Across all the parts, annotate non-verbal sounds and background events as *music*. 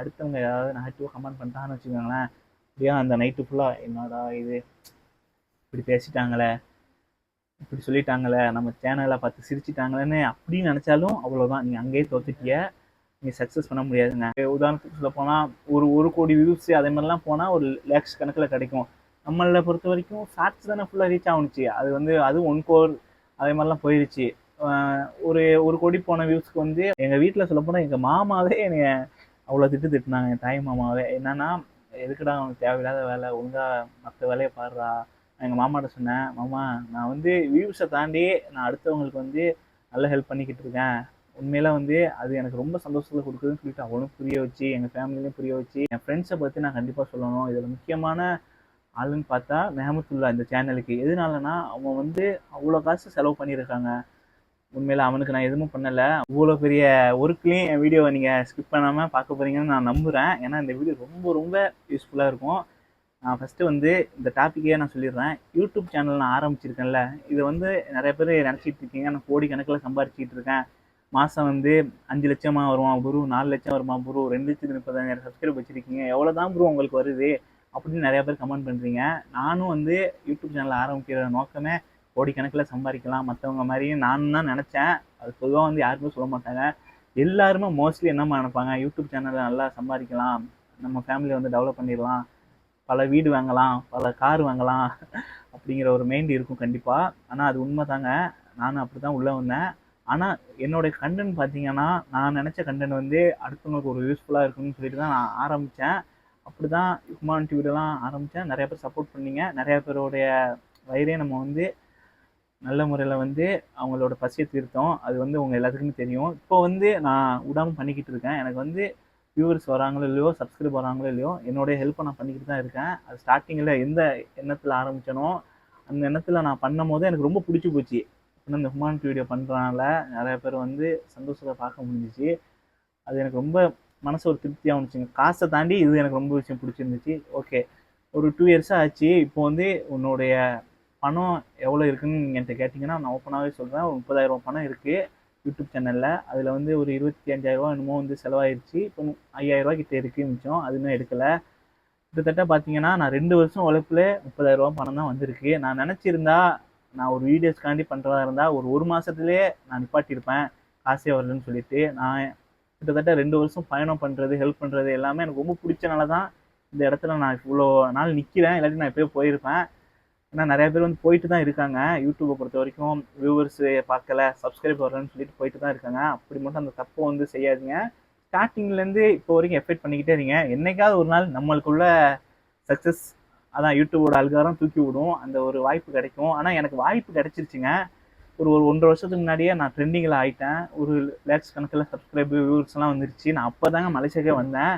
அடுத்தவங்க ஏதாவது நெகட்டிவாக கமெண்ட் பண்ணிட்டாங்கன்னு வச்சுக்கோங்களேன் அப்படியே அந்த நைட்டு ஃபுல்லாக என்னடா இது? இப்படி பேசிட்டாங்களே இப்படி சொல்லிட்டாங்களே நம்ம சேனலை பார்த்து சிரிச்சிட்டாங்களேன்னு அப்படின்னு நினச்சாலும் அவ்வளோதான் நீங்கள் அங்கேயே தோத்துட்டிய நீங்கள் சக்ஸஸ் பண்ண முடியாதுங்க. உதாரணத்துக்கு சொல்ல போனால் ஒரு ஒரு கோடி வியூஸ் அதே மாதிரிலாம் போனால் ஒரு லேக்ஸ் கணக்கில் கிடைக்கும். நம்மளை பொறுத்த வரைக்கும் ஷார்ட்ஸ் தானே ஃபுல்லாக ரீச் ஆகுனுச்சு. அது வந்து அது ஒன் கோர் அதே மாதிரிலாம் போயிடுச்சு ஒரு ஒரு கோடி போன வியூஸ்க்கு வந்து எங்கள் வீட்டில் சொல்ல போனால் எங்கள் மாமாவே என்னை அவ்வளோ திட்டு திட்டினாங்க. என் தாய் மாமாவே. என்னன்னா எதுக்குடா அவனுக்கு தேவையில்லாத வேலை? ஒழுங்காக மற்ற வேலையை பாடுறா நான் எங்கள் மாமாட்ட சொன்னேன் மாமா நான் வந்து வியூஸை தாண்டி நான் அடுத்தவங்களுக்கு வந்து நல்ல ஹெல்ப் பண்ணிக்கிட்டு இருக்கேன். உண்மையில வந்து அது எனக்கு ரொம்ப சந்தோஷத்தில் கொடுக்குதுன்னு சொல்லிட்டு அவனும் புரிய வச்சு எங்கள் ஃபேமிலியிலையும் புரிய வச்சு என் ஃப்ரெண்ட்ஸை பற்றி நான் கண்டிப்பாக சொல்லணும். இதில் முக்கியமான ஆளுன்னு பார்த்தா மெஹமத்துல்லா இந்த சேனலுக்கு எதனாலனா அவன் வந்து அவ்வளோ காசு செலவு பண்ணியிருக்காங்க. உண்மையில் அவனுக்கு நான் எதுவும் பண்ணலை. இவ்வளோ பெரிய ஒர்க்லேயும் என் வீடியோவை நீங்கள் ஸ்கிப் பண்ணாமல் பார்க்க போகிறீங்கன்னு நான் நம்புகிறேன் ஏன்னா இந்த வீடியோ ரொம்ப ரொம்ப யூஸ்ஃபுல்லாக இருக்கும். நான் ஃபஸ்ட்டு வந்து இந்த டாப்பிக்கே நான் சொல்லிடுறேன். யூடியூப் சேனல் நான் ஆரம்பிச்சிருக்கேன்ல. இது வந்து நிறைய பேர் நினச்சிட்டு இருக்கீங்க. நான் கோடி கணக்கில் சம்பாரிச்சிட்டு இருக்கேன். மாதம் வந்து அஞ்சு லட்சமாக வருமா குரு? நாலு லட்சம் வருமா குரு? ரெண்டு லட்சத்து முப்பதாயிரம் சப்ஸ்கிரைப் வச்சுருக்கீங்க. எவ்வளோ தான் ப்ரோ உங்களுக்கு வருது அப்படின்னு நிறையா பேர் கமெண்ட் பண்ணுறீங்க நானும் வந்து யூடியூப் சேனல் ஆரம்பிக்கிற நோக்கமே கோடிக்கணக்கில் சம்பாதிக்கலாம் மற்றவங்க மாதிரியும் நான் தான் நினச்சேன். அது பொதுவாக வந்து யாருமே சொல்ல மாட்டாங்க. எல்லாருமே மோஸ்ட்லி என்னம்மா நினைப்பாங்க? யூடியூப் சேனலில் நல்லா சம்பாதிக்கலாம். நம்ம ஃபேமிலியை வந்து டெவலப் பண்ணிடலாம். பல வீடு வாங்கலாம் பல கார் வாங்கலாம் அப்படிங்கிற ஒரு மைண்ட் இருக்கும் கண்டிப்பாக ஆனால் அது உண்மை தாங்க நானும் அப்படி தான் உள்ளே வந்தேன். ஆனால் என்னுடைய கண்டென்ட் பார்த்தீங்கன்னா நான் நினச்ச கண்டென்ட் வந்து அடுத்தவங்களுக்கு ஒரு யூஸ்ஃபுல்லாக இருக்கும்னு சொல்லிட்டு தான் நான் ஆரம்பித்தேன் அப்படி தான் ஹியூமானிட்டி வீடெல்லாம் ஆரம்பித்தேன் நிறைய பேர் சப்போர்ட் பண்ணிங்க. நிறைய பேருடைய வயிறே நம்ம வந்து நல்ல முறையில் வந்து அவங்களோட பசியை தீர்த்தோம். அது வந்து உங்கள் எல்லாத்துக்குமே தெரியும். இப்போ வந்து நான் விடாமல் பண்ணிக்கிட்டு இருக்கேன். எனக்கு வந்து வியூவர்ஸ் வராங்களோ இல்லையோ சப்ஸ்கிரைப் வராங்களோ இல்லையோ என்னுடைய ஹெல்ப்பை நான் பண்ணிக்கிட்டு தான் இருக்கேன். அது ஸ்டார்டிங்கில் எந்த எண்ணத்தில் ஆரம்பித்தனோ அந்த எண்ணத்தில் நான் பண்ணும் போது எனக்கு ரொம்ப பிடிச்சி போச்சு. இன்னும் இந்த ஹுமானிட்டி வீடியோ பண்ணுறனால நிறைய பேர் வந்து சந்தோஷத்தை பார்க்க முடிஞ்சிச்சு. அது எனக்கு ரொம்ப மனசு ஒரு திருப்தியாக இருந்துச்சுங்க காசை தாண்டி இது எனக்கு ரொம்ப விஷயம் பிடிச்சிருந்துச்சு. ஓகே ஒரு டூ இயர்ஸாக ஆச்சு. இப்போ வந்து உன்னுடைய பணம் எவ்வளோ இருக்குன்னு நீங்கள் என்கிட்ட கேட்டிங்கன்னா நான் ஓப்பனாகவே சொல்கிறேன் ஒரு முப்பதாயிரம் பணம் இருக்குது யூடியூப் சேனலில் அதில் வந்து ஒரு இருபத்தி அஞ்சாயிரரூவா என்னமோ வந்து செலவாயிருச்சு. இப்போ ஐயாயிரரூவா கிட்டே இருக்குது மிச்சம். அதுவுமே எடுக்கலை. கிட்டத்தட்ட பார்த்தீங்கன்னா நான் ரெண்டு வருஷம் உழைப்பில் முப்பதாயிரரூவா பணம் தான் வந்திருக்கு. நான் நினச்சிருந்தா நான் ஒரு வீடியோஸ்க்காண்டி பண்ணுறதா இருந்தால் ஒரு ஒரு மாதத்துலேயே நான் நிப்பாட்டியிருப்பேன். காசே வரலன்னு சொல்லிட்டு நான் கிட்டத்தட்ட ரெண்டு வருஷம் பயணம் பண்ணுறது ஹெல்ப் பண்ணுறது எல்லாமே எனக்கு ரொம்ப பிடிச்சனால தான் இந்த இடத்துல நான் இவ்வளோ நாள் நிற்கிறேன் இல்லாட்டி நான் எப்போயோ போயிருப்பேன். ஏன்னா நிறைய பேர் வந்து போயிட்டு தான் இருக்காங்க. யூடியூப்பை பொறுத்த வரைக்கும் வியூவர்ஸ் பார்க்கல சப்ஸ்கிரைப் வரலன்னு சொல்லிட்டு போயிட்டு தான் இருக்காங்க. அப்படி மட்டும் அந்த தப்பை வந்து செய்யாதீங்க. ஸ்டார்டிங்லேருந்து இப்போ வரைக்கும் எஃபெக்ட் பண்ணிக்கிட்டே இருங்க. என்னைக்காவது ஒரு நாள் நம்மளுக்குள்ள சக்ஸஸ் அதான் யூடியூபோட அல்காரம் தூக்கி விடும். அந்த ஒரு வாய்ப்பு கிடைக்கும். ஆனால் எனக்கு வாய்ப்பு கிடைச்சிருச்சுங்க. ஒரு ஒரு ஒன்றரை வருஷத்துக்கு முன்னாடியே நான் ட்ரெண்டிங்கில் ஆகிட்டேன் ஒரு லேக்ஸ் கணக்கில் சப்ஸ்கிரைபு வியூவர்ஸ்லாம் வந்துருச்சு. நான் அப்போ தாங்க மலேசியாக்கே வந்தேன்.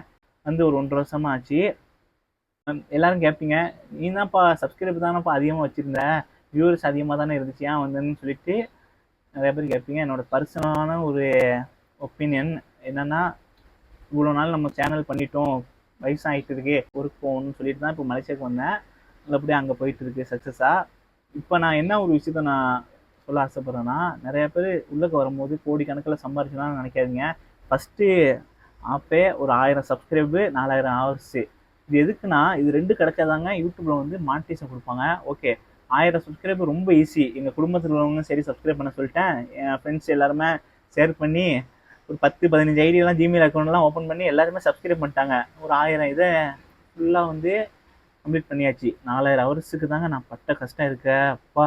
வந்து ஒரு ஒன்றரை வருஷமாக ஆச்சு. எல்லாரும் கேட்பீங்க நீ தான்ப்பா சப்ஸ்கிரைப் தானேப்பா அதிகமாக வச்சுருந்த? வியூவர்ஸ் அதிகமாக தானே இருந்துச்சு ஏன் வந்தேன்னு சொல்லிட்டு நிறைய பேர் கேட்பீங்க என்னோட பர்சனலான ஒரு ஒப்பீனியன் என்னென்னா இவ்வளோ நாள் நம்ம சேனல் பண்ணிட்டோம். வயசாகிட்டு இருக்கே ஊருக்கு போகணும்னு சொல்லிட்டு தான் இப்போ மலேசியாவுக்கு வந்தேன். நல்லபடியாக அங்கே போயிட்டு இருக்கு சக்ஸஸாக இப்போ நான் என்ன ஒரு விஷயத்த நான் சொல்ல ஆசைப்பட்றேன்னா நிறைய பேர் உள்ளக்க வரும்போது கோடி கணக்கில் நினைக்காதீங்க. ஃபஸ்ட்டு ஆப்பே ஒரு ஆயிரம் சப்ஸ்கிரைபு நாலாயிரம் ஹவர்ஸு இது எதுக்குன்னா இது ரெண்டு கிடைச்சாதாங்க யூடியூப்ல வந்து மானிட்டேஷன் கொடுப்பாங்க. ஓகே ஆயிரம் சப்ஸ்கிரைபர் ரொம்ப ஈஸி எங்கள் குடும்பத்தில் உள்ளவங்க சரி சப்ஸ்கிரைப் பண்ண சொல்லிட்டேன். என் ஃப்ரெண்ட்ஸ் எல்லாருமே ஷேர் பண்ணி ஒரு பத்து பதினஞ்சு ஐடியெல்லாம் ஜிமெயில் அக்கௌண்ட்லாம் ஓப்பன் பண்ணி எல்லாருமே சப்ஸ்கிரைப் பண்ணிட்டாங்க. ஒரு ஆயிரம் இதை ஃபுல்லாக வந்து கம்ப்ளீட் பண்ணியாச்சு. நாலாயிரம் ஹவர்ஸுக்கு தாங்க நான் பட்ட கஷ்டம் இருக்க. அப்பா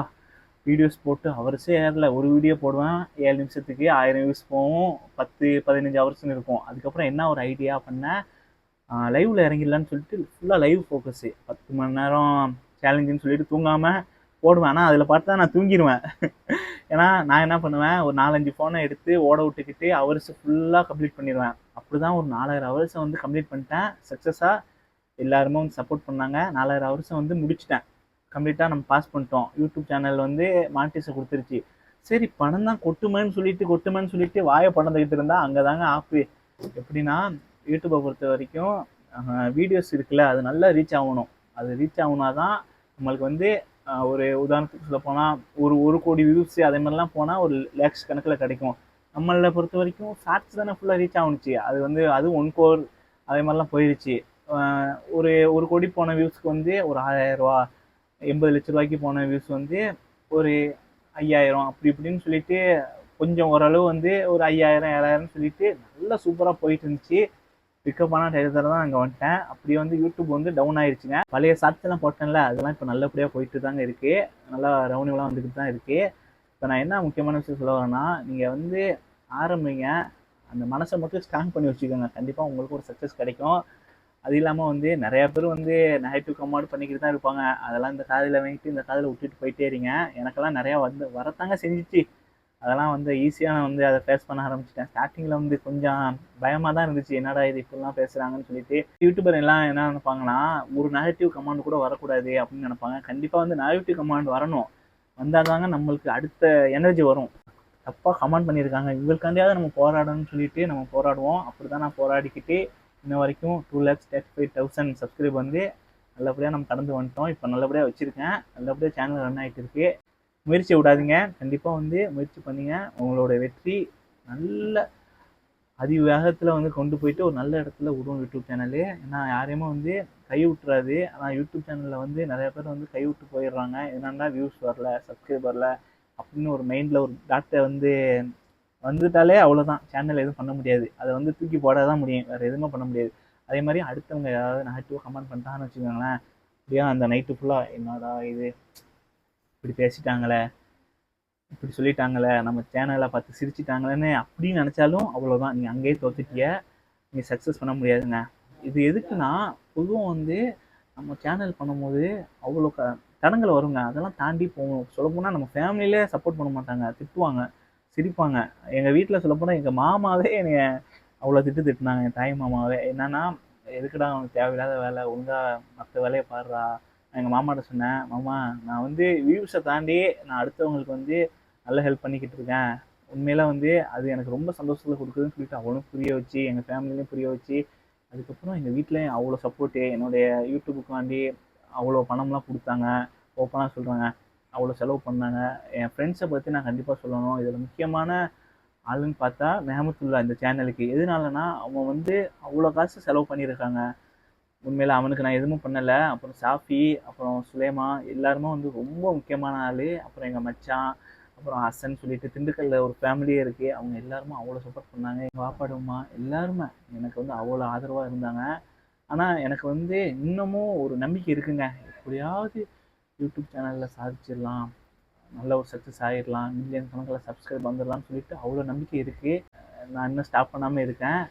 வீடியோஸ் போட்டு ஹவர்ஸே ஏறல. ஒரு வீடியோ போடுவேன் ஏழு நிமிஷத்துக்கு ஆயிரம் வியூஸ் போகும். பத்து பதினஞ்சு ஹவர்ஸ்னு இருக்கும். அதுக்கப்புறம் என்ன ஒரு ஐடியா பண்ணேன்? லைவ்ல இறங்கிடலான்னு சொல்லிட்டு ஃபுல்லாக லைவ் ஃபோக்கஸு பத்து மணி நேரம் சேலஞ்சுன்னு சொல்லிட்டு தூங்காமல் போடுவேன். ஆனால் அதில் பார்த்தா நான் தூங்கிடுவேன் *laughs* ஏன்னா நான் என்ன பண்ணுவேன்? ஒரு நாலஞ்சு ஃபோனை எடுத்து ஓட விட்டுக்கிட்டு ஹவர்ஸ் ஃபுல்லாக கம்ப்ளீட் பண்ணிடுவேன் அப்படி தான் ஒரு நாலாயிரம் ஹவர்ஸை வந்து கம்ப்ளீட் பண்ணிட்டேன். சக்ஸஸாக எல்லாருமே வந்து சப்போர்ட் பண்ணாங்க. நாலாயிரம் ஹவர்ஸை வந்து முடிச்சிட்டேன். கம்ப்ளீட்டாக நம்ம பாஸ் பண்ணிட்டோம். யூடியூப் சேனல் வந்து மானிட்டைஸை கொடுத்துருச்சு. சரி பணம் தான் கொட்டுமேன்னு சொல்லிட்டு கொட்டுமேன்னு சொல்லிட்டு வாயை பணந்துக்கிட்டு இருந்தால் அங்கே தாங்க ஆப்பு. எப்படின்னா யூடியூப்பை பொறுத்த வரைக்கும் வீடியோஸ் இருக்குல்ல அது நல்லா ரீச் ஆகணும். அது ரீச் ஆகுனா தான் நம்மளுக்கு வந்து ஒரு உதாரணத்துக்கு சொல்ல போனால் ஒரு ஒரு கோடி வியூஸ் அதே மாதிரிலாம் போனால் ஒரு லேக்ஸ் கணக்கில் கிடைக்கும். நம்மளை பொறுத்த வரைக்கும் ஷார்ட்ஸ் தானே ஃபுல்லாக ரீச் ஆகுனுச்சு. அது வந்து அது ஒன் கோர் அதே மாதிரிலாம் போயிடுச்சு ஒரு ஒரு கோடி போன வியூஸ்க்கு வந்து ஒரு ஆயிரம் ரூபா எண்பது லட்ச ரூபாய்க்கு போன வியூஸ் வந்து ஒரு ஐயாயிரம் அப்படி இப்படின்னு சொல்லிட்டு கொஞ்சம் ஓரளவு வந்து ஒரு ஐயாயிரம் ஏழாயிரம் சொல்லிட்டு நல்லா சூப்பராக போயிட்டு இருந்துச்சு. பிக்கப் ஆன டயத்தில் தான் அங்கே வந்துட்டேன். அப்படியே வந்து யூடியூப் வந்து டவுன் ஆயிடுச்சுங்க பழைய சாட்ஸ்லாம் போட்டேன்ல அதெல்லாம் இப்போ நல்லபடியாக போயிட்டு தாங்க இருக்குது நல்லா ரெவன்யூலாம் வந்துக்கிட்டு தான் இருக்குது இப்போ நான் என்ன முக்கியமான விஷயம் சொல்ல வரேன்னா நீங்கள் வந்து ஆரம்பிங்க. அந்த மனசை மட்டும் ஸ்ட்ராங் பண்ணி வச்சுக்கோங்க. கண்டிப்பாக உங்களுக்கு ஒரு சக்ஸஸ் கிடைக்கும். அது இல்லாமல் வந்து நிறையா பேர் வந்து நெகட்டிவ் கமெண்ட் பண்ணிக்கிட்டு தான் இருப்பாங்க. அதெல்லாம் இந்த காதில் வாங்கிட்டு இந்த காதில் விட்டுட்டு போயிட்டே இருங்க. எனக்கெல்லாம் நிறையா வந்து வரத்தாங்க செஞ்சிச்சு. அதெல்லாம் வந்து ஈஸியாக நான் வந்து அதை ஃபேஸ் பண்ண ஆரம்பிச்சிட்டேன். ஸ்டார்டிங்கில் வந்து கொஞ்சம் பயமாக தான் இருந்துச்சு. என்னடா இது இப்படிலாம் பேசுகிறாங்கன்னு சொல்லிட்டு யூடியூபர் எல்லாம் என்ன நினைப்பாங்கன்னா ஒரு நெகட்டிவ் கமெண்ட் கூட வரக்கூடாது அப்படின்னு நினைப்பாங்க. கண்டிப்பாக வந்து நெகட்டிவ் கமெண்ட் வரணும். வந்தால் தாங்க நம்மளுக்கு அடுத்த எனர்ஜி வரும். தப்பாக கமெண்ட் பண்ணியிருக்காங்க. இவங்களுக்காண்டியாவது நம்ம போராடணும்னு சொல்லிட்டு நம்ம போராடுவோம். அப்படி தான் நான் போராடிக்கிட்டு இன்ன வரைக்கும் two lakhs thirty five thousand subscribe வந்து நல்லபடியாக நம்ம கடந்து வந்துட்டோம். இப்போ நல்லபடியாக வச்சுருக்கேன். நல்லபடியாக சேனல் ரன் ஆகிட்டு இருக்கு. முயற்சி விடாதீங்க. கண்டிப்பாக வந்து முயற்சி பண்ணுங்க. உங்களோட வெற்றி நல்ல அதி வேகத்தில் வந்து கொண்டு போயிட்டு ஒரு நல்ல இடத்துல விடும் யூடியூப் சேனலு. ஏன்னா யாரையுமே வந்து கை விட்டுறாது. ஆனால் யூடியூப் சேனலில் வந்து நிறைய பேர் வந்து கை விட்டு போயிடுறாங்க. என்னன்னா வியூஸ் வரல சப்ஸ்கிரைப் வரல அப்படின்னு ஒரு மைண்டில் ஒரு டாக்டர் வந்து வந்துட்டாலே அவ்வளோதான் சேனல் எதுவும் பண்ண முடியாது. அதை வந்து தூக்கி போட தான் முடியும். வேறு எதுவுமே பண்ண முடியாது. அதே மாதிரி அடுத்தவங்க யாராவது நெகட்டிவாக கமெண்ட் பண்ணிட்டாங்கன்னு வச்சுக்கோங்களேன். அப்படியே அந்த நைட்டு ஃபுல்லாக என்னடா இது? இப்படி பேசிட்டாங்களே இப்படி சொல்லிட்டாங்களே நம்ம சேனலை பார்த்து சிரிச்சிட்டாங்களேன்னு அப்படின்னு நினச்சாலும் அவ்வளோதான் நீங்கள் அங்கேயே தோத்துட்டிய நீங்கள் சக்ஸஸ் பண்ண முடியாதுங்க. இது எதுக்குன்னா பொதுவாக வந்து நம்ம சேனல் பண்ணும்போது அவ்வளோ க தடங்கள் வருங்க. அதெல்லாம் தாண்டி போகணும் சொல்லப்போனால் நம்ம ஃபேமிலியிலே சப்போர்ட் பண்ண மாட்டாங்க. திட்டுவாங்க சிரிப்பாங்க. எங்கள் வீட்டில் சொல்லப்போனால் எங்கள் மாமாவே என்னைய அவ்வளோ திட்டு திட்டினாங்க. என் தாய் மாமாவே. என்னன்னா எதுக்குடா அவனுக்கு தேவையில்லாத வேலை? ஒழுங்காக மற்ற வேலையை பாடுறா எங்கள் மாமாட்ட சொன்னேன் மாமா நான் வந்து வியூஸை தாண்டி நான் அடுத்தவங்களுக்கு வந்து நல்லா ஹெல்ப் பண்ணிக்கிட்டு இருக்கேன். உண்மையில வந்து அது எனக்கு ரொம்ப சந்தோஷத்தில் கொடுக்குதுன்னு சொல்லிட்டு அவளும் புரிய வச்சு எங்கள் ஃபேமிலியும் புரிய வச்சு அதுக்கப்புறம் எங்கள் வீட்டிலையும் அவ்வளோ சப்போர்ட்டு என்னுடைய யூடியூபுக்காண்டி அவ்வளோ பணம்லாம் கொடுத்தாங்க ஓப்பனாக சொல்கிறாங்க அவ்வளோ செலவு பண்ணாங்க. என் ஃப்ரெண்ட்ஸை பற்றி நான் கண்டிப்பாக சொல்லணும். இதில் முக்கியமான ஆளுன்னு பார்த்தா மெஹமத்துல்லா இந்த சேனலுக்கு எதனாலனா அவன் வந்து அவ்வளோ காசு செலவு பண்ணியிருக்காங்க. உண்மையில் அவனுக்கு நான் எதுவும் பண்ணலை. அப்புறம் சாஃபி அப்புறம் சுலேமா எல்லாருமே வந்து ரொம்ப முக்கியமான ஆள். அப்புறம் எங்கள் மச்சான் அப்புறம் ஹசன் சொல்லிட்டு திண்டுக்கல்ல ஒரு ஃபேமிலியே இருக்குது அவங்க எல்லாருமே அவ்வளோ சப்போர்ட் பண்ணாங்க. எங்கள் வாப்பாடுமா எல்லாருமே எனக்கு வந்து அவ்வளோ ஆதரவாக இருந்தாங்க. ஆனால் எனக்கு வந்து இன்னமும் ஒரு நம்பிக்கை இருக்குங்க. எப்படியாவது யூடியூப் சேனலில் சாதிச்சிடலாம். நல்ல ஒரு சக்ஸஸ் ஆகிடலாம் மில்லியன் கணக்கில் சப்ஸ்கிரைப் வந்துடலாம்னு சொல்லிட்டு அவ்வளோ நம்பிக்கை இருக்குது நான் இன்னும் ஸ்டாப் பண்ணாமல் இருக்கேன்.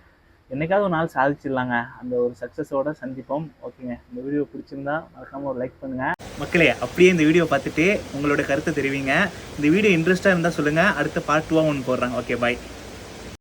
என்னைக்காவது ஒரு நாள் சாதிச்சிடலாங்க. அந்த ஒரு சக்ஸஸோட சந்திப்போம். ஓகேங்க இந்த வீடியோ பிடிச்சிருந்தா மறக்காமல் ஒரு லைக் பண்ணுங்கள் மக்களே அப்படியே இந்த வீடியோ பார்த்துட்டு உங்களோட கருத்தை தெரிவிங்க. இந்த வீடியோ இன்ட்ரெஸ்ட்டாக இருந்தால் சொல்லுங்கள் அடுத்த பார்ட் டூவாக ஒன்று போடுறாங்க ஓகே பாய்